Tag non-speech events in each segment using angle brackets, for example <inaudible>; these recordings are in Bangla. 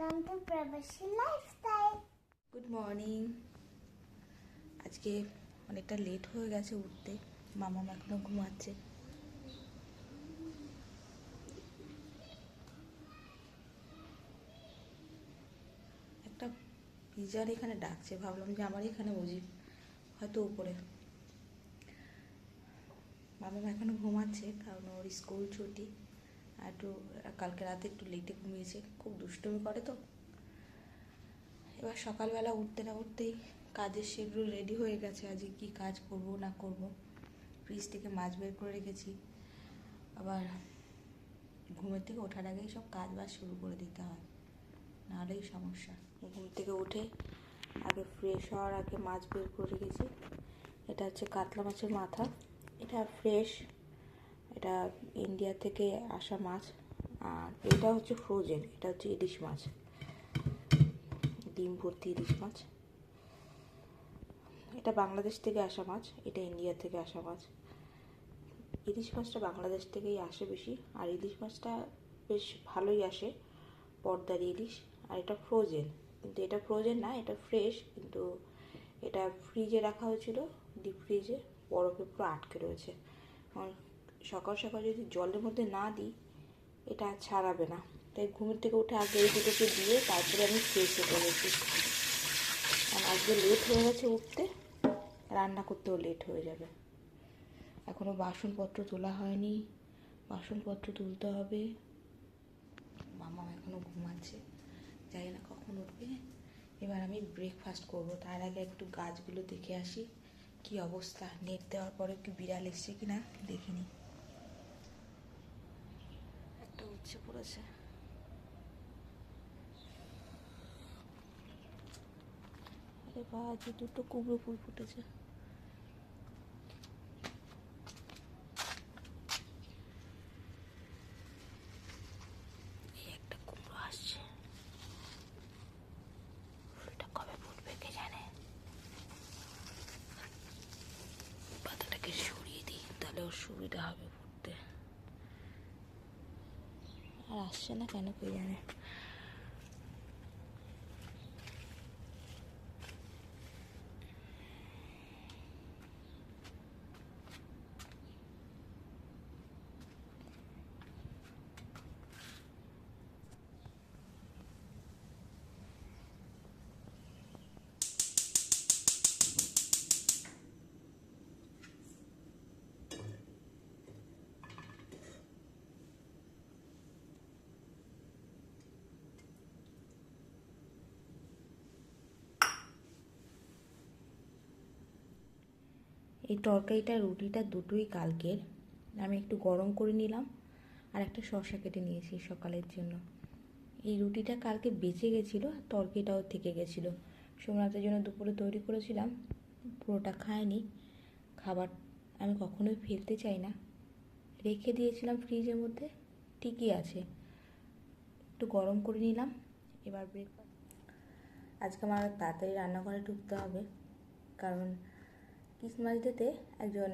Welcome to Probashi lifestyle good morning আজকে অনেকটা লেট হয়ে গেছে উঠতে। মামা এখনও ঘুমাচ্ছে। একটা পিজার এখানে ডাকছে। ভাবলাম যে আমার এখানে বুঝি হয়তো উপরে। মামা এখনও ঘুমাচ্ছে, কারণ ওর স্কুল ছুটি। একটু, কালকে রাতে একটু লেটে ঘুমিয়েছে, খুব দুষ্টুমি করে তো। এবার সকালবেলা উঠতে না উঠতেই কাজের শিডিউল রেডি হয়ে গেছে, আজকে কি কাজ করব না করব। ফ্রিজ থেকে মাছ বের করে রেখেছি। আবার ঘুমের থেকে ওঠার আগেই সব কাজ বাজ শুরু করে দিতে হয়, নাহলেই সমস্যা। ঘুম থেকে উঠে আগে ফ্রেশ হওয়ার আগে মাছ বের করে রেখেছি। এটা হচ্ছে কাতলা মাছের মাথা। এটা ফ্রেশ এটা ইন্ডিয়া থেকে আসা মাছ, আর এটা হচ্ছে ফ্রোজেন এটা হচ্ছে ইলিশ মাছ। ডিম ভর্তি ইলিশ মাছ। এটা বাংলাদেশ থেকে আসা মাছ, এটা ইন্ডিয়া থেকে আসা মাছ। ইলিশ মাছটা বাংলাদেশ থেকেই আসে বেশি, আর ইলিশ মাছটা বেশ ভালোই আসে, পর্দার ইলিশ, আর এটা ফ্রোজেন কিন্তু এটা ফ্রোজেন না, এটা ফ্রেশ কিন্তু এটা ফ্রিজে রাখা হয়েছিল ডিপ ফ্রিজে বরফে পুরো আটকে রয়েছে। সকাল সকাল যদি জলের মধ্যে না দিই, এটা ছাড়াবে না। তাই ঘুমের থেকে উঠে আগে এই দুটোকে দিয়ে তারপরে আমি ফ্রেশে করেছি আর আজকে লেট হয়ে গেছে উঠতে, রান্না করতেও লেট হয়ে যাবে। এখনও বাসনপত্র তোলা হয়নি, বাসনপত্র তুলতে হবে। মামা এখনও ঘুমাচ্ছে, জানি না কখন উঠবে। এবার আমি ব্রেকফাস্ট করব। তার আগে একটু গাছগুলো দেখে আসি, কি অবস্থা? নেট দেওয়ার পরে কি বিড়াল এসছে কি না দেখিনি একটা উচ্ছে পড়েছে আরে বাজে দুটো কুমড়ো ফুল ফুটেছে এই একটা কুমড়ো আসছে ফুলটা কবে ফুটবে কে জানে? পাতাটাকে সরিয়ে দিই তাহলে ওর সুবিধা হবে। আর আসছে না কেন কে জানে এই তরকারিটা রুটিটা দুটোই কালকের। আমি একটু গরম করে নিলাম আর একটা শসা কেটে নিয়েছি সকালের জন্য। এই রুটিটা কালকে বেঁচে গেছিল আর তরকারিটাও থেকে গেছিল। সোমনাথের জন্য দুপুরে তৈরি করেছিলাম, পুরোটা খায়নি খাবার আমি কখনোই ফেলতে চাই না। রেখে দিয়েছিলাম ফ্রিজের মধ্যে, ঠিকই আছে। একটু গরম করে নিলাম, এবার ব্রেকফাস্ট আজকে আমার তাড়াতাড়ি রান্নাঘরে ঢুকতে হবে, কারণ ক্রিসমাস ডেতে একজন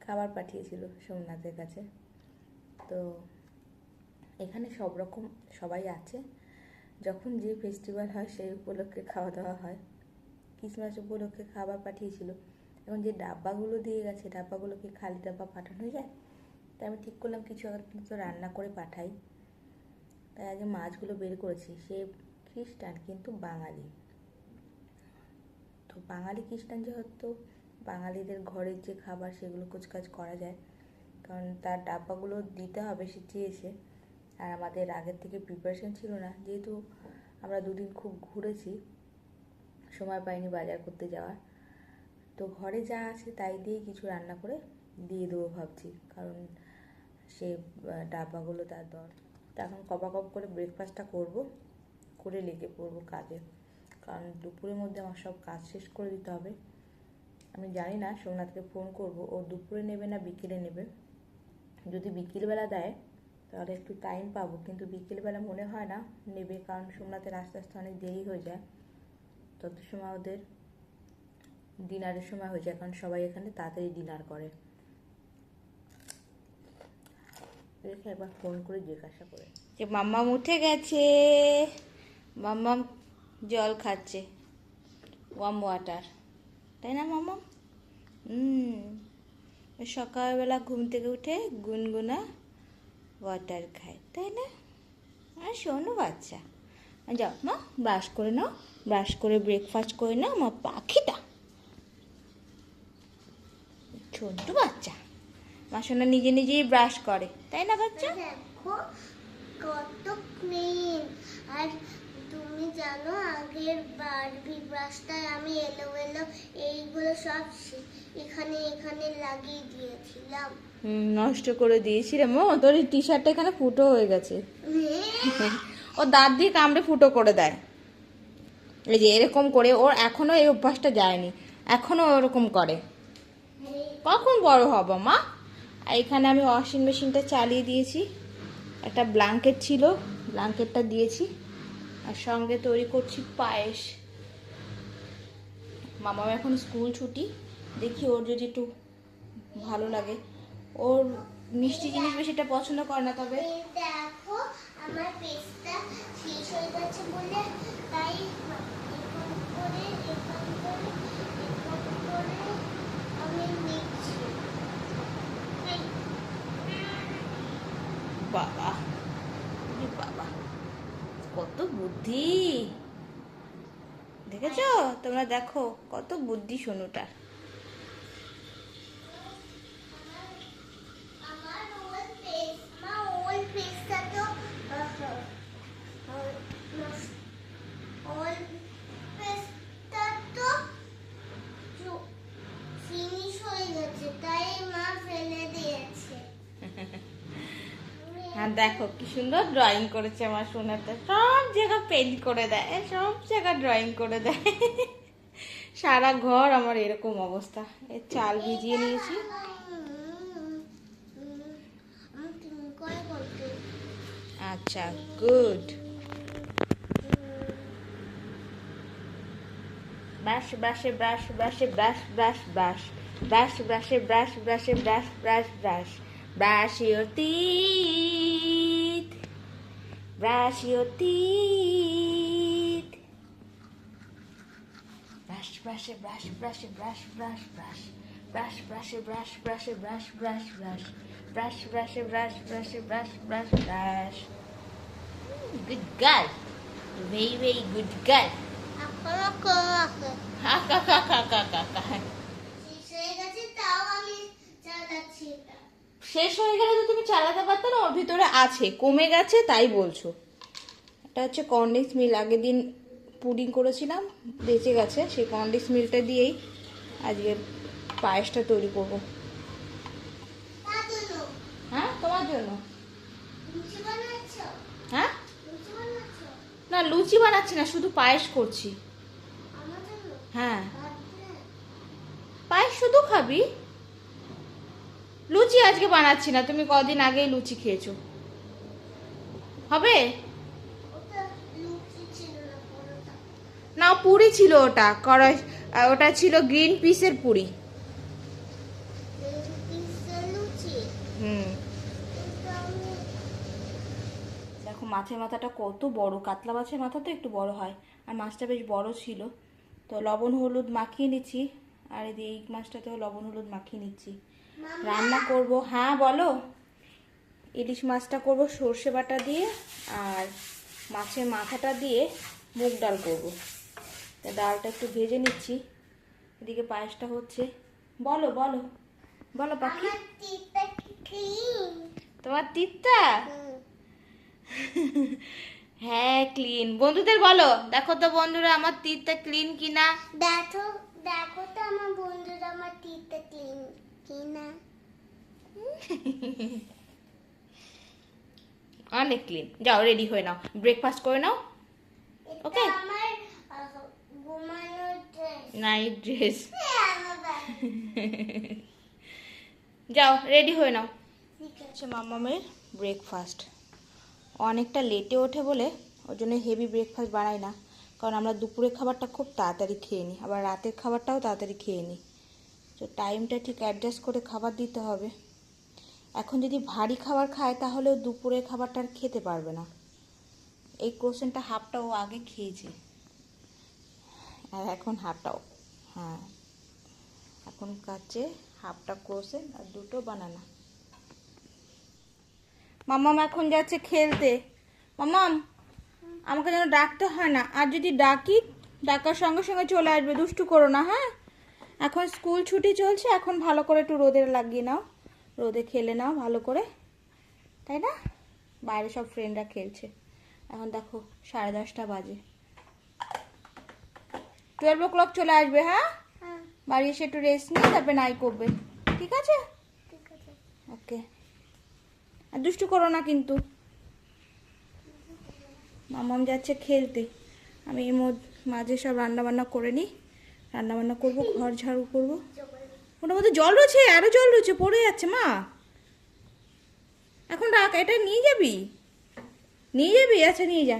খাবার পাঠিয়েছিল সোমনাথের কাছে। তো এখানে সব রকম সবাই আছে। যখন যে ফেস্টিভ্যাল হয়, সেই উপলক্ষে খাওয়া দাওয়া হয়। ক্রিসমাস উপলক্ষে খাবার পাঠিয়েছিল। এখন যে ডাব্বাগুলো দিয়ে গেছে, ডাব্বাগুলোকে খালি ডাব্বা পাঠানো যায়? তাই আমি ঠিক করলাম, কিছু একটা তো রান্না করে পাঠাই। তাই আগে মাছগুলো বের করেছি। সে খ্রিস্টান, কিন্তু বাঙালি। তো বাঙালি খ্রিস্টান যেহেতু বাঙালিদের ঘরের যে খাবার সেগুলো কুচকাজ করা যায়। কারণ তার ডাব্বাগুলো দিতে হবে, সে চেয়েছে। আর আমাদের আগের থেকে প্রিপারেশন ছিল না। যেহেতু আমরা দুদিন খুব ঘুরেছি, সময় পাইনি বাজার করতে যাওয়ার। তো ঘরে যা আছে তাই দিয়েই কিছু রান্না করে দিয়ে দেবো ভাবছি। কারণ সে ডাব্বাগুলো তার দর। এখন কপ করে ব্রেকফাস্টটা করব, করে লেগে পড়ব কাজে। কারণ দুপুরের মধ্যে আমার সব কাজ শেষ করে দিতে হবে। আমি জানি না, সোমনাথকে ফোন করব। ও দুপুরে নেবে না বিকেলে নেবে? যদি বিকেলবেলা দেয়, তাহলে একটু টাইম পাবো। কিন্তু বিকেলবেলা মনে হয় না নেবে, কারণ সোমনাথের আস্তে আস্তে অনেক দেরি হয়ে যায়। তত সময় ওদের ডিনারের সময় হয়ে যায়, কারণ সবাই এখানে তাড়াতাড়ি ডিনার করে। রেখে একবার ফোন করে জিজ্ঞাসা করে। যে মাম্মা উঠে গেছে। মাম্মাম জল খাচ্ছে। ওয়াম ওয়াটার তাই না, মামা? হুম। সকালবেলা ঘুম থেকে উঠে গুনগুনা ওয়াটার খায়, তাই না? আর শোনো বাচ্চা। যাও, মা ব্রাশ করে নাও। ব্রাশ করে ব্রেকফাস্ট করে নাও, আমার পাখিটা। ছোট্ট বাচ্চা। মা শোনা নিজে নিজেই ব্রাশ করে, তাই না বাচ্চা দেখো কত ক্লিন আর তুমি জানো আগের বারবি ব্রাশটায় আমি এলো এলো এইগুলো সব এখানে এখানে লাগিয়ে দিয়েছিলাম। নষ্ট করে দিয়েছি রে মো তোর টি শার্টটা এখানে ফুটো হয়ে গেছে। ও দাঁত দিয়ে কামড়ে ফুটো করে দেয়। এই যে এরকম করে ওর এখনও এই অভ্যাসটা যায়নি। এখনও ওরকম করে। কখন বড় হব মা? আর এখানে আমি ওয়াশিং মেশিনটা চালিয়ে দিয়েছি। একটা ব্ল্যাঙ্কেট ছিল ব্ল্যাঙ্কেটটা দিয়েছি। আর সঙ্গে তৈরি করছি পায়েস। মামার এখন স্কুল ছুটি দেখি ওর যদি একটু ভালো লাগে। ওর মিষ্টি জিনিস বেশিটা পছন্দ করে না তবে এই দেখো আমার পেস্টটা শেষ হয়ে গেছে বলে তাই করে করে আমি নিচ্ছি। বাবা বাবা কত বুদ্ধি। দেখেছ তোমরা দেখো কত বুদ্ধি সোনুটার আমার ওল পেস্ট মা ওল পেস্টটা তো ওল পেস্টটা তো ফিনিশ হয়ে গেছে তাই মা ফেলে দিয়েছে হ্যাঁ দেখো কি সুন্দর ড্রয়িং করেছে আমার সোনাটা সব জায়গা পেন্ট করে দেয় সব জায়গা ড্রয়িং করে দেয় সারা ঘর আমার এরকম অবস্থা এ চাল ভিজিয়ে নিয়েছি আচ্ছা গুড ব্রাশ ব্রাশে ব্রাশ ব্রাশে ব্রাশ ব্রাশ ব্রাশ ব্রাশ ব্রাশে brush ব্রাশে brush brush brush brush your teeth Brush your teeth. Brush, brush, brush, brush, brush, brush, brush. Brush, brush, brush, brush, brush, brush, brush. Brush, brush, brush, brush, brush, brush, brush. Good girl. Very, very good girl. Aku, aku, aku. Ha, ha, ha, ha, ha, ha. শেষ হয়ে গেলে তো তুমি চালাতে পারতো না ওর ভিতরে আছে। কমে গেছে তাই বলছো। এটা হচ্ছে কর্নিক্স মিল আগের দিন পুডিং করেছিলাম বেঁচে গেছে। সেই কর্নিক্স মিলটা দিয়েই আজকে পায়েসটা তৈরি করব। হ্যাঁ তোমার জন্য। হ্যাঁ? না লুচি বানাচ্ছি না শুধু পায়েস করছি। হ্যাঁ। পায়েস শুধু খাবি? লুচি আজকে বানাচ্ছি না তুমি কদিন আগেই লুচি খেয়েছো। হবে? না পুরি ছিল ওটা কড়াই ওটা ছিল গ্রিন পিসের পুরি। হুম। দেখো মাছের মাথাটা কত বড় কাতলা মাছের মাথা তো একটু বড় হয় আর মাছটা বেশ বড় ছিল। তো লবণ হলুদ মাখিয়ে নিচ্ছি আর এই মাছটাতেও লবণ হলুদ মাখিয়ে নিচ্ছি। রান্না করব। হ্যাঁ বলো। ইলিশ মাছটা করব সর্ষে বাটা দিয়ে আর মাছের মাথাটা দিয়ে মুগ ডাল করব। তা ডালটা একটু ভেজে নিচ্ছি। এদিকে পায়েসটা হচ্ছে। বলো বলো। বলো পাখি। তোমার তিতটা হ্যাঁ ক্লিন বন্ধুদের বলো দেখো তো বন্ধুরা আমার তীরটা ক্লিন কিনা। দেখো দেখো তো আমার বন্ধুরা আমার টিপটা ক্লিন কিনা অনেক ক্লিন যাও রেডি হয়ে নাও ব্রেকফাস্ট করে নাও ড্রেস নাইট ড্রেস। যাও রেডি হয়ে নাও হচ্ছে মামামের ব্রেকফাস্ট অনেকটা লেটে ওঠে বলে ওর জন্য হেভি ব্রেকফাস্ট বানাই না। কারণ আমরা দুপুরের খাবারটা খুব তাড়াতাড়ি খেয়ে নিই আবার রাতের খাবারটাও তাড়াতাড়ি খেয়ে নিই। তো টাইমটা ঠিক অ্যাডজাস্ট করে খাবার দিতে হবে। এখন যদি ভারী খাবার খায় তাহলেও দুপুরের খাবারটা আর খেতে পারবে না। এই কোশ্চেনটা হাফটা ও আগে খেয়েছে। আর এখন হাফটাও হ্যাঁ। এখন কাছে হাফটা ক্রোসেন আর দুটো বানানা মামাম এখন যাচ্ছে খেলতে। মামাম আমাকে যেন ডাকতে হয় না। আর যদি ডাকি, ডাকার সঙ্গে সঙ্গে চলে আসবে। দুষ্টু করো না হ্যাঁ? এখন স্কুল ছুটি চলছে এখন ভালো করে একটু রোদে লাগিয়ে নাও। রোদে খেলে নাও ভালো করে তাই না? বাইরে সব ফ্রেন্ডরা খেলছে। এখন দেখো সাড়ে দশটা বাজে। টুয়েলভ ও ক্লক চলে আসবে হ্যাঁ? হ্যাঁ। বাড়ি এসে একটু রেস্ট নিয়ে তারপরে নাই করবে। ঠিক আছে? ওকে। আর দুষ্টু করো না কিন্তু। মামাম যাচ্ছে খেলতে। আমি এর মধ্যে মাঝে সব রান্না বান্না করে নিই। রান্না বান্না করব, ঘর ঝাড়ু করব। ওটার মধ্যে জল রয়েছে, আরও জল রয়েছে, পড়ে যাচ্ছে, মা। এখন রাখ, এটা নিয়ে যাবি? নিয়ে যাবি? আচ্ছা নিয়ে যা।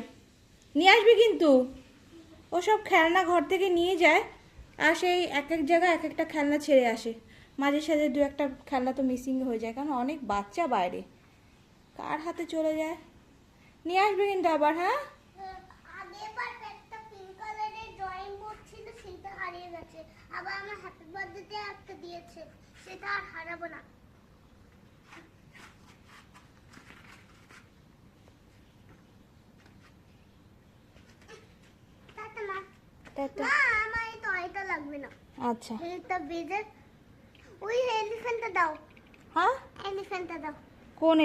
নিয়ে আসবি কিন্তু। ও সব খেলনা ঘর থেকে নিয়ে যায়, আর সেই এক এক জায়গায় এক একটা খেলনা ছেড়ে আসে। মাঝে সাঝে দু একটা খেলনা তো মিসিং হয়ে যায়, কারণ অনেক বাচ্চা বাইরে। কার হাতে চলে যায়? নিয়ে আসবে কিন্তু আবার হ্যাঁ আগেরবার একটা পিঙ্ক কালারের ড্রয়িং বোর্ড ছিল সেটা হারিয়ে গেছে আবার আমার হ্যাপি বার্থডেতে একটা দিয়েছে। সেটা আর হারাবো না। টাটা মা। টাটা। মা, আমার এই টয়টা লাগবে না। আচ্ছা। এটা বেজে ওই এলিফ্যান্টটা দাও। হ্যাঁ? এলিফ্যান্টটা দাও। কোন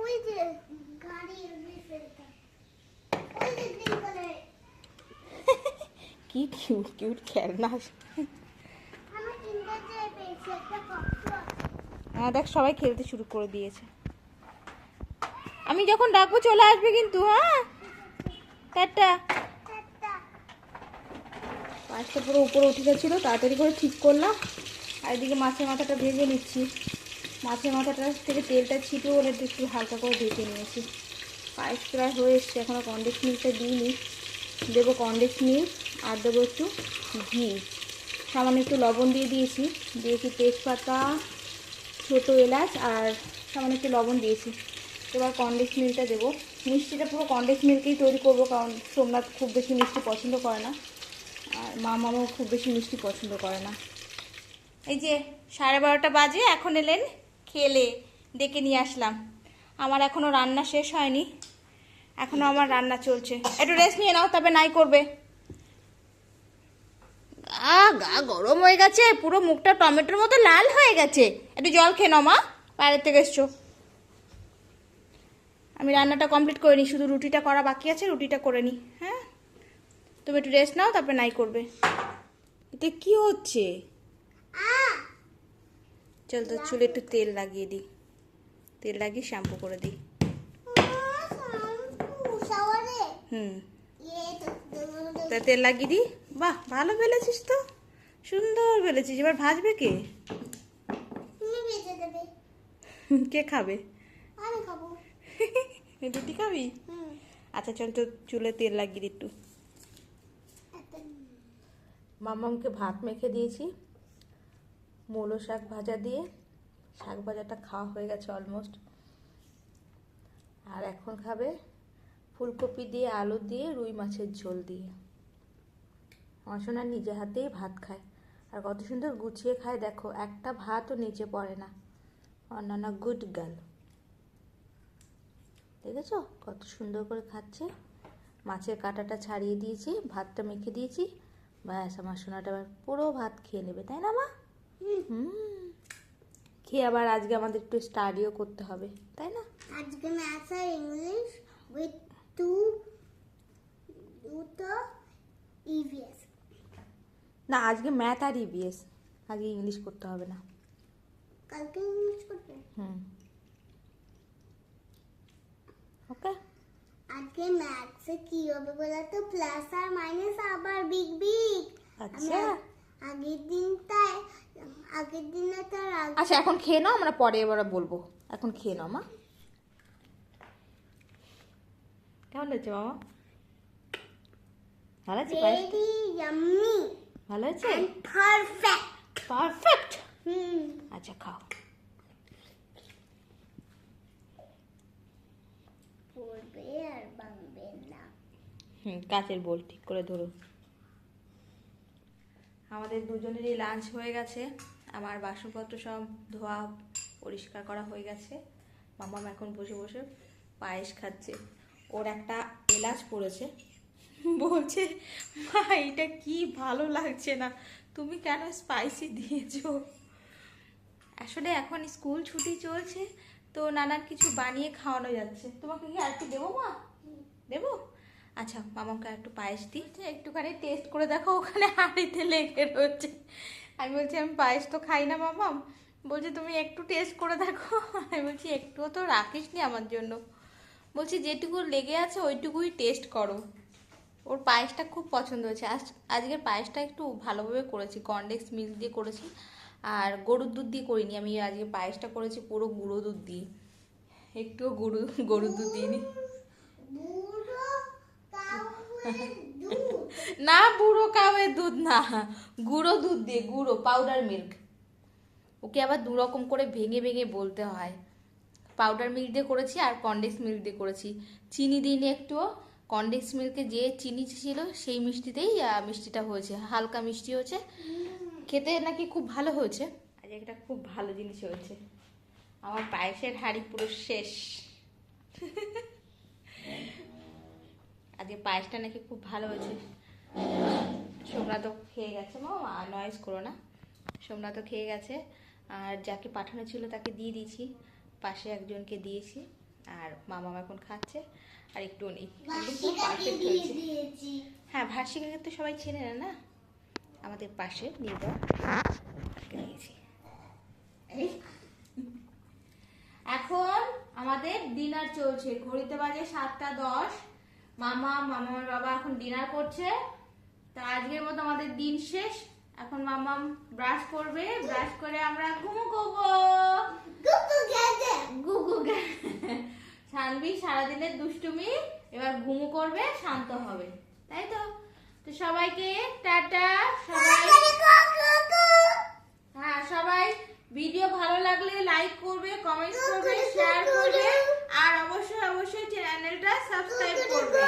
ওই যে গাড়ি এলিফ্যান্টটা ওই যে <laughs> কি কিউট কিউট খেলনা। হ্যাঁ দেখ, সবাই খেলতে শুরু করে দিয়েছে। আমি যখন ডাকবো, চলে আসবে কিন্তু হ্যাঁ? টাটা। পাঁচটা পুরো উপরে উঠে গেছিল, তাড়াতাড়ি করে ঠিক করলাম। আর এদিকে মাছের মাথাটা ভেজে নিচ্ছি। মাছের মাথাটা থেকে তেলটা ছিটে বলে একটু হালকা করে ভেজে নিয়েছি। পায়েস প্রায় হয়ে এসছে এখনও কন্ডেন্স মিল্কটা দিইনি। দেবো কন্ডেন্স মিল্ক আর দেবো একটু ঘি। সামান্য একটু লবণ দিয়ে দিয়েছি। দিয়েছি তেজপাতা, ছোটো এলাচ আর সামান্য একটু লবণ দিয়েছি। এবার কন্ডেন্স মিল্কটা দেবো। মিষ্টিটা পুরো কন্ডেন্স মিল্কেই তৈরি করব, কারণ সোমনাথ খুব বেশি মিষ্টি পছন্দ করে না। আর মা মামাও খুব বেশি মিষ্টি পছন্দ করে না। এই যে সাড়ে বারোটা বাজে, এখন এলেন খেলে, ডেকে নিয়ে আসলাম। আমার এখনও রান্না শেষ হয়নি। এখনও আমার রান্না চলছে। একটু রেস্ট নিয়ে নাও, তবে নাই করবে। গা গা গরম হয়ে গেছে পুরো মুখটা টমেটোর মতো লাল হয়ে গেছে। একটু জল খেয়ে নাও মা। বাইরের থেকে এসছো। আমি রান্নাটা কমপ্লিট করে নিই শুধু রুটিটা করা বাকি আছে রুটিটা করে নিই হ্যাঁ? তুমি একটু রেস্ট নাও তারপরে নাই করবে। এটা কি হচ্ছে? চল তো চুলে একটু তেল লাগিয়ে দিই। তেল লাগিয়ে শ্যাম্পু করে দিই। হুম। ইয়ে তা তেল লাগিয়ে দিই। বাহ ভালো বেলেছিস তো। সুন্দর বেলেছিস। এবার ভাজবে কে? তুমি ভেজে দেবে। কে খাবে? আমি খাব। রুটি খাবি? আচ্ছা চল তো চুলে তেল লাগিয়ে দিই একটু। একটা মামামকে ভাত মেখে দিয়েছি। মূলো শাক ভাজা দিয়ে। শাক ভাজাটা খাওয়া হয়ে গেছে অলমোস্ট আর এখন খাবে ফুলকপি দিয়ে আলু দিয়ে রুই মাছের ঝোল দিয়ে। সোনা নিজে হাতেই ভাত খায়। আর কত সুন্দর গুছিয়ে খায়, দেখো, একটা ভাতও নিচে পড়ে না। অন্যান্য গুড গার্ল দেখেছ? কত সুন্দর করে খাচ্ছে। মাছের কাঁটাটা ছাড়িয়ে দিয়েছি, ভাতটা মেখে দিয়েছি। ব্যাস, আমার সোনাটা এবার পুরো ভাত খেয়ে নেবে, তাই না মা? হুম। খেয়ে আবার আজকে আমাদের একটু স্টাডিও করতে হবে, তাই না? আজকে ম্যাথস আর ইংলিশ উইথ টু দুটো ইভিএস না আজকে ম্যাথ আর ইবিএস আজকে ইংলিশ করতে হবে না। কালকে ইংলিশ করবে হুম। ওকে আজকে ম্যাথসে কি হবে বলো তো? প্লাস আর মাইনাস আবার বিগ বিগ আচ্ছা। আগের দিনটায় আগের দিনে তার আচ্ছা এখন খেয়ে নাও আমরা পরে এবার বলব। এখন খেয়ে নাও মা। কেমন হয়েছে মামা? ভালো আছে ভালো আছে? পারফেক্ট পারফেক্ট হুম। আচ্ছা খাও। পড়বে আর না। হুম কাচের বোল ঠিক করে ধরো। আমাদের দুজনেরই লাঞ্চ হয়ে গেছে। আমার বাসনপত্র সব ধোয়া পরিষ্কার করা হয়ে গেছে। মামাম এখন বসে বসে পায়েস খাচ্ছে। ওর একটা এলাচ পড়েছে। বলছে, মা, এটা কি ভালো লাগছে না। তুমি কেন স্পাইসি দিয়েছ? আসলে এখন স্কুল ছুটি চলছে, তো নানান কিছু বানিয়ে খাওয়ানো যাচ্ছে। তোমাকে কি আর একটু দেবো, মা? দেবো? আচ্ছা মামাকে একটু পায়েস দিই। একটুখানি টেস্ট করে দেখো, ওখানে হাঁড়িতে লেগে রয়েছে। আমি বলছি, আমি পায়েস তো খাই না মামাম বলছে, তুমি একটু টেস্ট করে দেখো। আমি বলছি, একটুও তো রাখিস নি আমার জন্য। বলছি, যেটুকু লেগে আছে, ওইটুকুই টেস্ট করো। ওর পায়েসটা খুব পছন্দ হয়েছে। আজ আজকের পায়েসটা একটু ভালোভাবে করেছি কনডেক্স মিল্ক দিয়ে করেছি। আর গরুর দুধ দিয়ে করিনি আমি আজকে পায়েসটা করেছি পুরো গুঁড়ো দুধ দিয়ে। একটুও গরু গরুর দুধ দিইনি। দুধ না বুড়ো কাউয়ের দুধ না। গুঁড়ো দুধ দিয়ে গুঁড়ো পাউডার মিল্ক ওকে আবার দু রকম করে ভেঙে ভেঙে বলতে হয়। পাউডার মিল্ক দিয়ে করেছি আর কনডেক্স মিল্ক দিয়ে করেছি। চিনি দিইনি একটুও। কনডেক্স মিল্কে যে চিনি ছিল সেই মিষ্টিতেই মিষ্টিটা হয়েছে। হালকা মিষ্টি হয়েছে। খেতে নাকি খুব ভালো হয়েছে। আজ একটা খুব ভালো জিনিস হয়েছে। আমার পায়েসের হাড়ি পুরো শেষ। আজকে পায়েসটা নাকি খুব ভালো হয়েছে। সোমরা তো খেয়ে গেছে মা নয়েজ করো না। সোমরা তো খেয়ে গেছে। আর যাকে পাঠানো ছিল তাকে দিয়ে দিয়েছি। পাশে একজনকে দিয়েছি। আর মামা এখন খাচ্ছে। আর একটু নেই। পারফেক্ট হয়েছে। হ্যাঁ ভার্সিকাকে তো সবাই চেনে না না? আমাদের পাশে নিয়ে যাওয়া তাকে দিয়েছি এই। এখন আমাদের ডিনার চলছে। ঘড়িতে বাজে সাতটা দশ। মামা মামার বাবা এখন ডিনার করছে। তা আজকের মতো আমাদের দিন শেষ। এখন মামাম ব্রাশ করবে। ব্রাশ করে আমরা ঘুমো করব। গুগু গুগু শানবি সারাদিনের দুষ্টুমি, এবার ঘুমু করবে, শান্ত হবে। তাই তো? তো সবাইকে টাটা, সবাই হ্যাঁ সবাই ভিডিও ভালো লাগলে লাইক করবে কমেন্ট করবে শেয়ার করবে, আর অবশ্যই অবশ্যই চ্যানেলটা সাবস্ক্রাইব করবে।